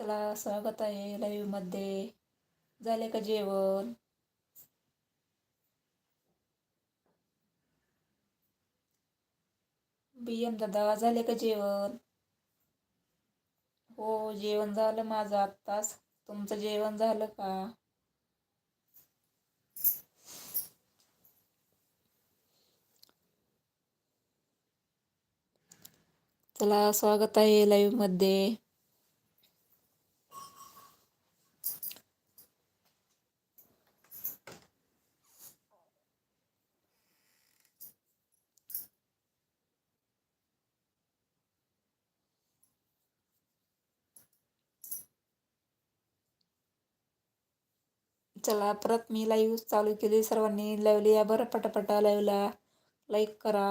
चला स्वागत आहे लाईव्हमध्ये झाले का जेवण? बियम दादा झाले का जेवण? हो जेवण झालं माझं आत्ताच. तुमचं जेवण झालं का? चला स्वागत आहे लाईव्हमध्ये चला परत मी लाईव्ह चालू केली. सर्वांनी लावली या बरं पटापटा लाईव्हला लाईक करा.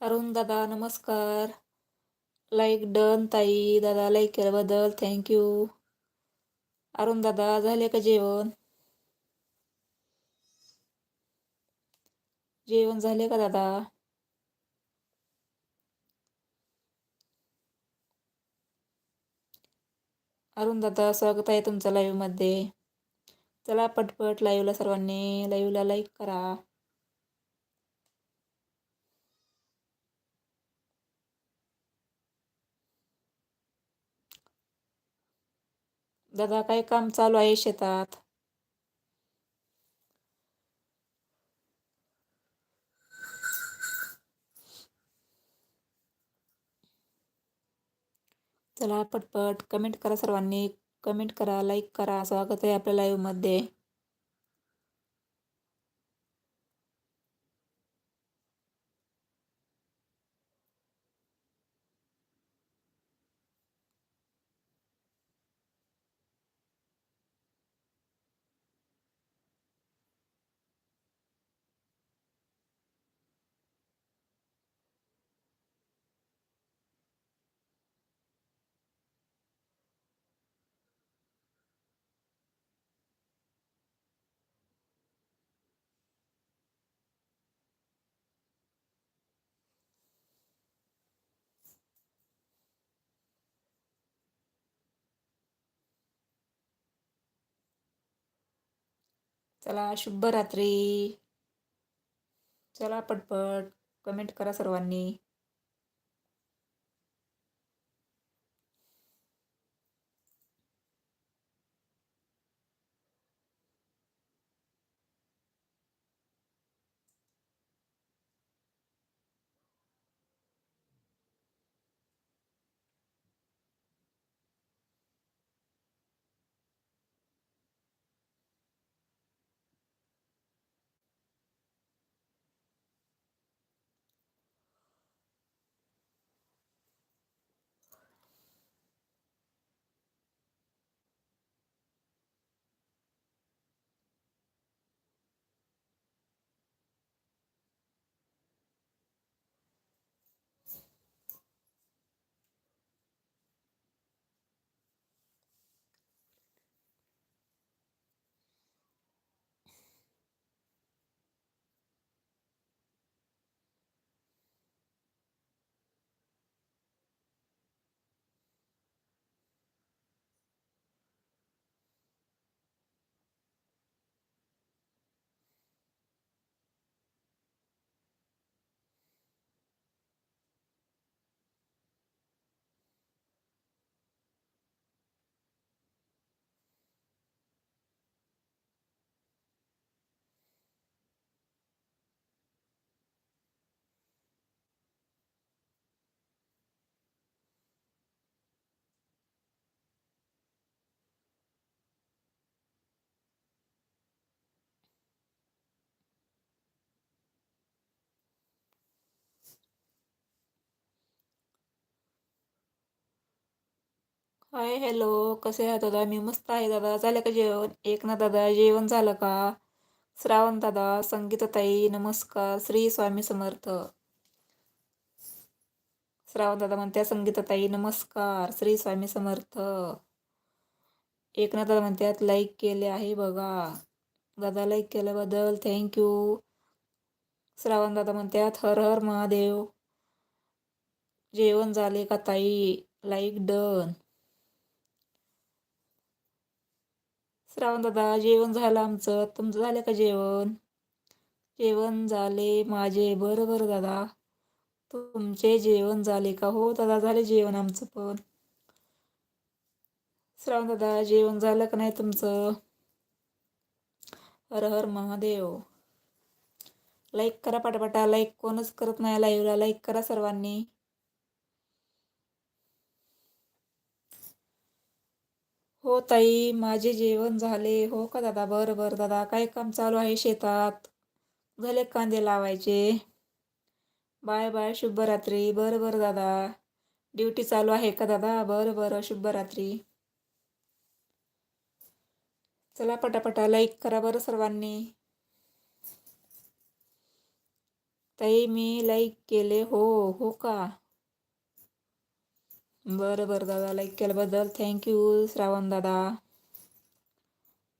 अरुण दादा नमस्कार. लाईक डन ताई दादा लाईक केल्याबद्दल थँक्यू अरुण दादा झाले का जेवण? जेवण झाले का दादा? अरुण दादा स्वागत आहे तुमचं लाईव्हमध्ये चला पटपट लाईव्हला सर्वांनी लाईव्हला लाईक करा. दादा काय काम चालू आहे शेतात? चला पटपट कमेंट करा सर्वांनी. कमेंट करा लाईक करा. स्वागत आहे आपल्या लाईव्ह चला शुभरात्री. चला पटपट कमेंट करा सर्वांनी. Hi hello. कसे आहे दादा? मी मस्त आहे दादा. झालं का जेवण? एक ना दादा जेवण झालं का? श्रावण दादा संगीताताई नमस्कार. श्री स्वामी समर्थ. श्रावण दादा म्हणत्या संगीताताई नमस्कार. श्री स्वामी समर्थ. एकनाथ दादा म्हणतात लाईक केले आहे बघा. दादा लाईक केल्याबद्दल थँक्यू श्रावण दादा म्हणतात हर हर महादेव. जेवण झाले का ताई? लाईक डन श्रावण दादा जेवण झालं आमचं. तुमचं झालं का जेवण? जेवण झाले माझे. बरं बरं दादा. तुमचे जेवण झाले का? हो दादा झाले जेवण आमचं पण. श्रावण दादा जेवण झालं का नाही तुमचं? हर हर महादेव. लाईक करा पाटापाटा. लाईक कोणच करत नाही लाईव्हला लाईक करा सर्वांनी. हो ताई माझे जेवण झाले. हो का दादा? बरं बरं. दादा काय काम चालू आहे शेतात? झाले कांदे लावायचे. Bye bye. शुभरात्री. बरं बरं दादा. ड्युटी चालू आहे का दादा? बरं बरं. शुभरात्री. चला पटापटा लाईक करा बरं सर्वांनी. ताई मी लाईक केले. हो हो का? बरं बरं दादा लाईक केल्याबद्दल थँक्यू श्रावण दादा.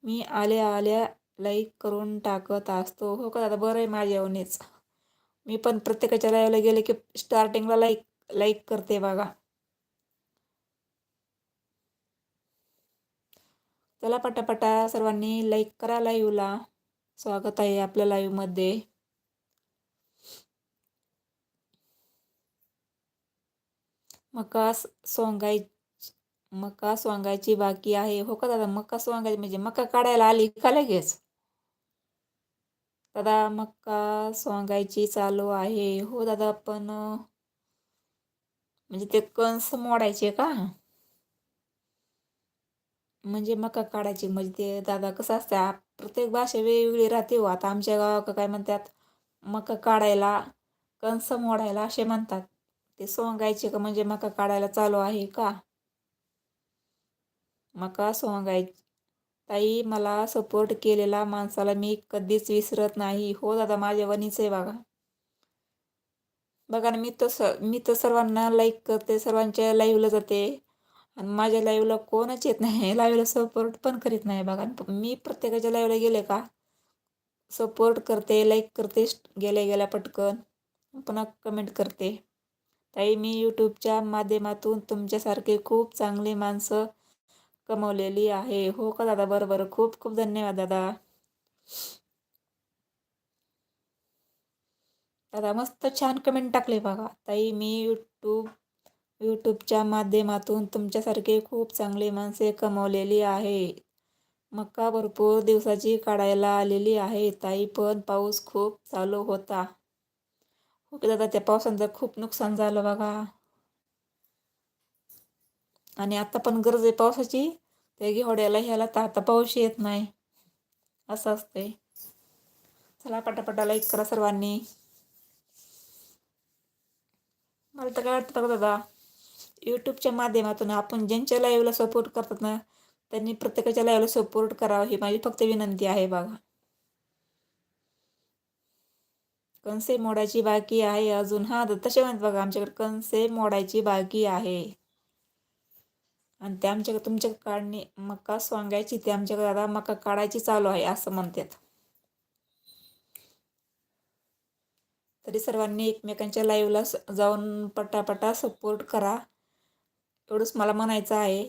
मी आल्या आल्या लाईक करून टाकत असतो. हो का दादा? बरं आहे माझ्यावनेच मी पण प्रत्येकाच्या लाईव्हला गेले की स्टार्टिंगला लाईक लाईक करते बघा. चला पटापटा सर्वांनी लाईक करा लाईव्हला स्वागत आहे आपल्या लाईव्हमध्ये मका सोंगाय मका सोंगायची बाकी आहे. हो का दादा? मका सोंगायची म्हणजे मका काढायला आली का लगेच? दादा मका सोंगायची चालू आहे. हो दादा पण म्हणजे ते कंस मोडायचे का? म्हणजे मका काढायची म्हणजे ते दादा कसं असतं प्रत्येक भाषा वेगवेगळी राहते हो. आता आमच्या गावात काय म्हणतात मका काढायला कंस मोडायला असे म्हणतात. ते सोंगायचे का? म्हणजे मका काढायला चालू आहे का? मका सोंगाय ताई मला सपोर्ट केलेला माणसाला मी कधीच विसरत नाही. हो दादा माझ्या वनीच आहे बघा. बघा ना मी तर स मी तर सर्वांना लाईक करते सर्वांच्या लाईव्हला जाते. आणि माझ्या लाईव्हला कोणच येत नाही. लाईव्हला सपोर्ट पण करीत नाही बघा. मी प्रत्येकाच्या लाईव्हला गेले का? सपोर्ट करते लाईक करते गेल्या गेल्या पटकन. पुन्हा कमेंट करते. ताई मी यूट्यूबच्या माध्यमातून तुमच्यासारखे खूप चांगली माणसं कमवलेली आहे. हो का दादा? बरं बरं. खूप खूप धन्यवाद दादा. दादा मस्त छान कमेंट टाकले बघा. ताई मी यूट्यूब यूट्यूबच्या माध्यमातून तुमच्यासारखे खूप चांगले माणसे कमावलेली आहे. मक्का भरपूर दिवसाची काढायला आलेली आहे. ताई पण पाऊस खूप चालू होता. ओके दादा त्या पावसानं खूप नुकसान झालं बघा. आणि आता पण गरज आहे पावसाची. ते घेवड्याला ह्याला तर आता पाऊस येत नाही. असं असतंय. चला पटापटा लाईक करा सर्वांनी. मला तर काय वाटतं बघा दादा यूट्यूबच्या माध्यमातून आपण ज्यांच्या लाईव्हला सपोर्ट करतात ना त्यांनी प्रत्येकाच्या लाईव्हला सपोर्ट करावं ही माझी फक्त विनंती आहे बघा. कणसे मोडायची बाकी आहे अजून. हां तर तसे म्हणत बघा आमच्याकडे कणसे मोडायची बाकी आहे. आणि ते आमच्याकडे तुमच्या काढणी मका स्वांगायची ते आमच्याकडे आता मका काढायची चालू आहे असं म्हणतात. तरी सर्वांनी एकमेकांच्या लाईव्हला जाऊन पटापटा सपोर्ट करा. एवढंच मला म्हणायचं आहे.